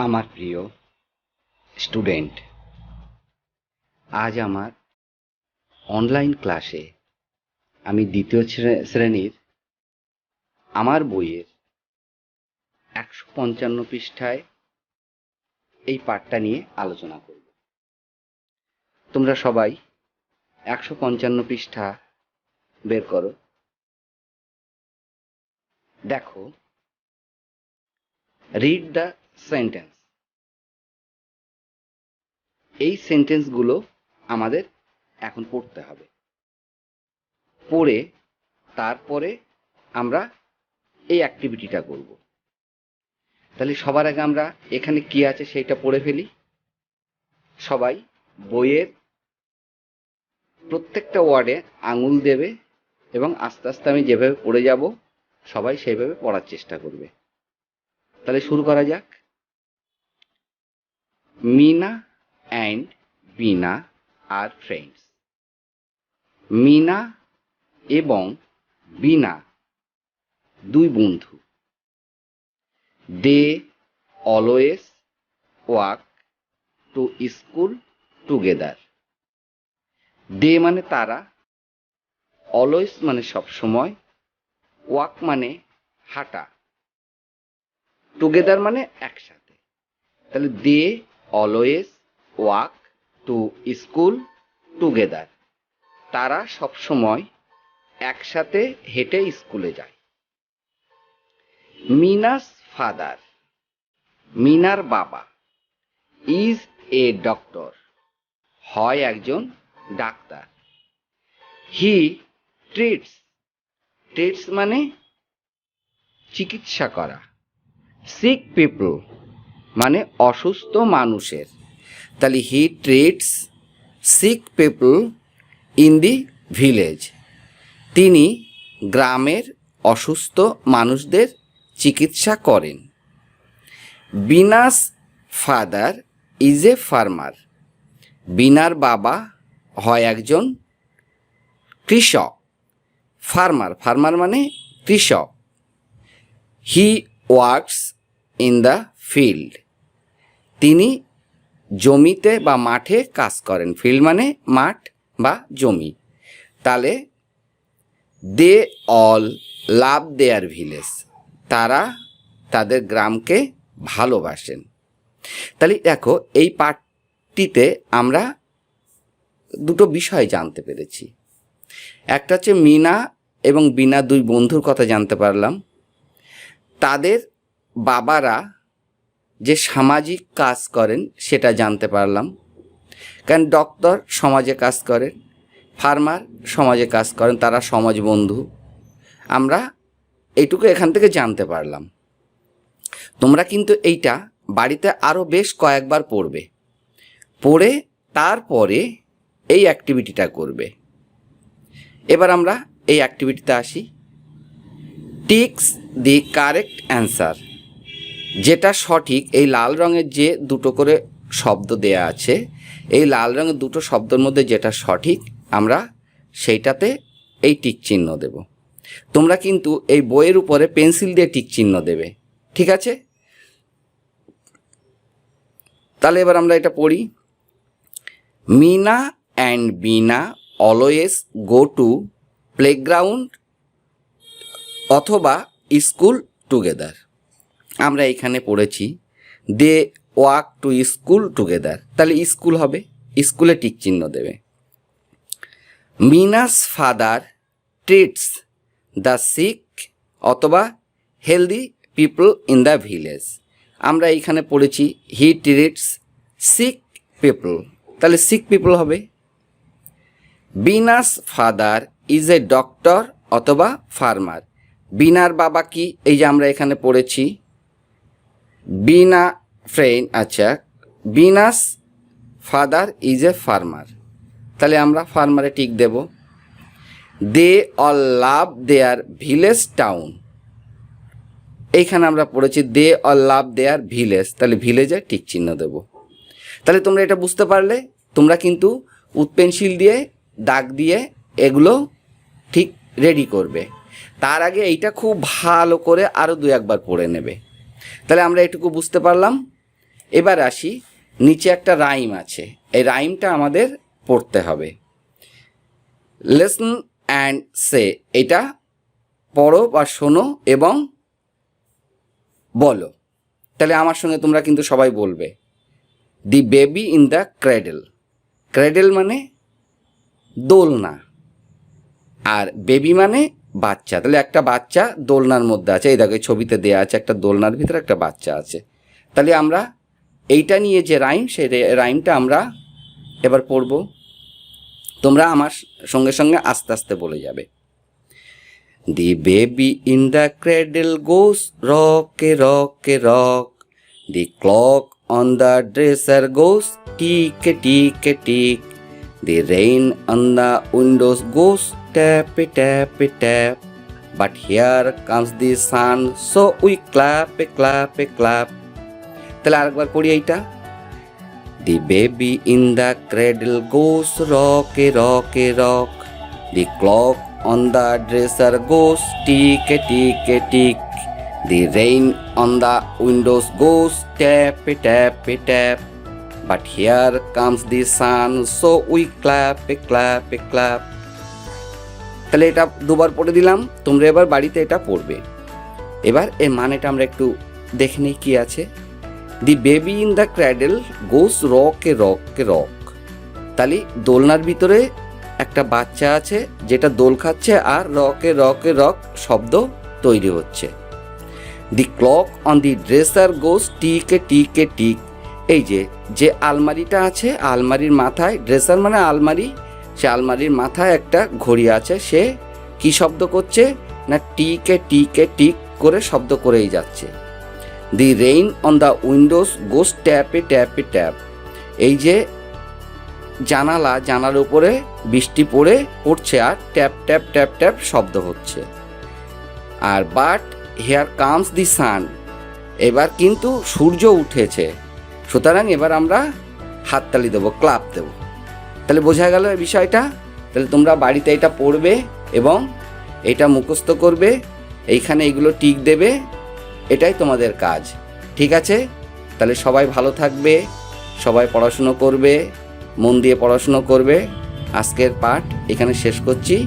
আমার প্রিয় স্টুডেন্ট, আজ আমার অনলাইন ক্লাসে আমি দ্বিতীয় শ্রে- শ্রেণির আমার বইয়ের একশো পঞ্চান্ন পৃষ্ঠায় এই পাঠটা নিয়ে আলোচনা করব। তোমরা সবাই একশো পঞ্চান্ন পৃষ্ঠা বের করো। দেখো রিড দ্য সেন্টেন্স এই সেন্টেন্সগুলো আমাদের এখন পড়তে হবে। পড়ে তারপরে আমরা এই অ্যাক্টিভিটিটা করব। তাহলে সবার আগে আমরা এখানে কি আছে সেইটা পড়ে ফেলি। সবাই বইয়ের প্রত্যেকটা ওয়ার্ডে আঙুল দেবে এবং আস্তে আস্তে আমি যেভাবে পড়ে যাব, সবাই সেইভাবে পড়ার চেষ্টা করবে। তাহলে শুরু করা যাক। মিনা অ্যান্ড বিনা আর ফ্রেন্ডস মিনা এবং বিনা দুই বন্ধু। They always walk to school together they মানে তারা অলওয়েজ মানে সব সময় ওয়াক মানে হাঁটা। টুগেদার মানে একসাথে। তাহলে they always walk to school together. তারা সব সময় একসাথে হেঁটে স্কুলে যায়। মিনাস ফাদার, মিনার বাবা, ইজ এ ডক্টর, হয় একজন ডাক্তার। হি ট্রিটস ট্রিটস মানে চিকিৎসা করা। সিক পিপল মানে অসুস্থ মানুষের। তাহলে he treats sick people in the village তিনি গ্রামের অসুস্থ মানুষদের চিকিৎসা করেন। Bina's father is a farmer বিনার বাবা হয় একজন কৃষক। ফার্মার ফার্মার মানে কৃষক। He works in the field তিনি জমিতে বা মাঠে কাজ করেন। ফিল্ড মানে মাঠ বা জমি। তাহলে দে অল, লাভ দেয়ার ভিলেজ। তারা তাদের গ্রামকে ভালোবাসেন। তাহলে দেখো, এই পাঠটিতে আমরা দুটো বিষয় জানতে পেরেছি। একটা হচ্ছে মিনা এবং বিনা দুই বন্ধুর কথা জানতে পারলাম। তাদের বাবারা যে সামাজিক কাজ করেন, সেটা জানতে পারলাম। কারণ ডক্টর সমাজে কাজ করেন, ফার্মার সমাজে কাজ করেন, তারা সমাজ বন্ধু। আমরা এইটুকু এখান থেকে জানতে পারলাম। তোমরা কিন্তু এইটা বাড়িতে আরও বেশ কয়েকবার পড়বে। পড়ে তারপরে এই অ্যাক্টিভিটিটা করবে। এবার আমরা এই অ্যাক্টিভিটিতে আসি। Ticks the correct answer. যেটা সঠিক, এই লাল রঙের যে দুটো করে শব্দ দেয়া আছে, এই লাল রঙের দুটো শব্দের মধ্যে যেটা সঠিক, আমরা সেইটাতে এই টিক চিহ্ন দেব। তোমরা কিন্তু এই বইয়ের উপরে পেন্সিল দিয়ে টিক চিহ্ন দেবে, ঠিক আছে? তাহলে এবার আমরা এটা পড়ি। Meena and Bina always go to playground অথবা স্কুল টুগেদার। আমরা এখানে পড়েছি they walk to school together তাহলে স্কুল হবে স্কুলে টিক চিহ্ন দেবে। Meena's father treats the sick অথবা healthy people in the village আমরা এইখানে পড়েছি হি ট্রিটস সিক পিপল তাহলে সিক পিপল হবে। Bina's father is a doctor অথবা ফার্মার বিনার বাবা কি? এই যে আমরা এখানে পড়েছি। বিনা ফ্রেন্ড আচ্ছা Bina's father is a farmer. তাহলে আমরা ফার্মারে tick Dev. They all love their village town. এইখানে আমরা পড়েছি, দে অল লাভ দেয়ার ভিলেজ। তাহলে ভিলেজে টিক চিহ্ন দেব। তাহলে তোমরা এটা বুঝতে পারলে, তোমরা কিন্তু উৎপেন্সিল দিয়ে, দাগ দিয়ে এগুলো ঠিক রেডি করবে। তার আগে এইটা খুব ভালো করে আরও দু একবার পড়ে নেবে। তাহলে আমরা এটুকু বুঝতে পারলাম। এবার আসি, নিচে একটা রাইম আছে। এই রাইমটা আমাদের পড়তে হবে। লেসন অ্যান্ড সে এটা পড়ো বা শোনো এবং বলো। তাহলে আমার সঙ্গে তোমরা কিন্তু সবাই বলবে। The baby in the cradle cradle মানে দোলনা। আর বেবি মানে বাচ্চা। তাহলে একটা বাচ্চা দোলনার মধ্যে আছে। এই দেখো, এই ছবিতে দেওয়া আছে একটা দোলনার ভিতরে একটা বাচ্চা আছে। তাহলে আমরা এইটা নিয়ে যে রাইম সেই রাইমটা আমরা এবার পড়ব। তোমরা আমার সঙ্গে সঙ্গে আস্তে আস্তে বলে যাবে। The baby in the cradle goes, rock rock rock. The clock on the dresser goes, tick tick tick. The rain on the windows goes tap but here comes the sun so we clap a clap a clap তাহলে আরেকবার পড়ি এইটা। The baby in the cradle goes rock a rock a rock the clock on the dresser goes tick a tick a tick the rain on the windows goes tap a tap a tap but here comes the sun so we clap a clap a clap তাহলে এটা দুবার পড়ে দিলাম, তোমরা এবার বাড়িতে এটা পড়বে। এবার এর মানেটা আমরা একটু দেখে নিই কি আছে। The baby in the cradle goes rock a rock a rock তাহলে দোলনার ভিতরে একটা বাচ্চা আছে, যেটা দোল খাচ্ছে আর রকে রকে রক শব্দ তৈরি হচ্ছে। The clock on the dresser goes tick tick tick এই যে যে আলমারিটা আছে, আলমারির মাথায় ড্রেসার মানে আলমারি সে আলমারির মাথায় একটা ঘড়ি আছে, সে কি শব্দ করছে না টিকে টিকে টিক করে শব্দ করেই যাচ্ছে। The rain on the windows goes tap a tap a tap এই যে জানালা জানার উপরে বৃষ্টি পড়ে পড়ছে আর ট্যাপ ট্যাপ ট্যাপ ট্যাপ শব্দ হচ্ছে। আর but here comes the sun এবার কিন্তু সূর্য উঠেছে। সুতরাং এবার আমরা হাততালি দেবো ক্লাপ দেবো। তাহলে বোঝা গেল এই বিষয়টা। তাহলে তোমরা বাড়িতে এটা পড়বে এবং এটা মুখস্থ করবে, এইখানে এগুলো টিক দেবে, এটাই তোমাদের কাজ। ঠিক আছে? তাহলে সবাই ভালো থাকবে, সবাই পড়াশুনো করবে, মন দিয়ে পড়াশুনো করবে। আজকের পাঠ এখানে শেষ করছি।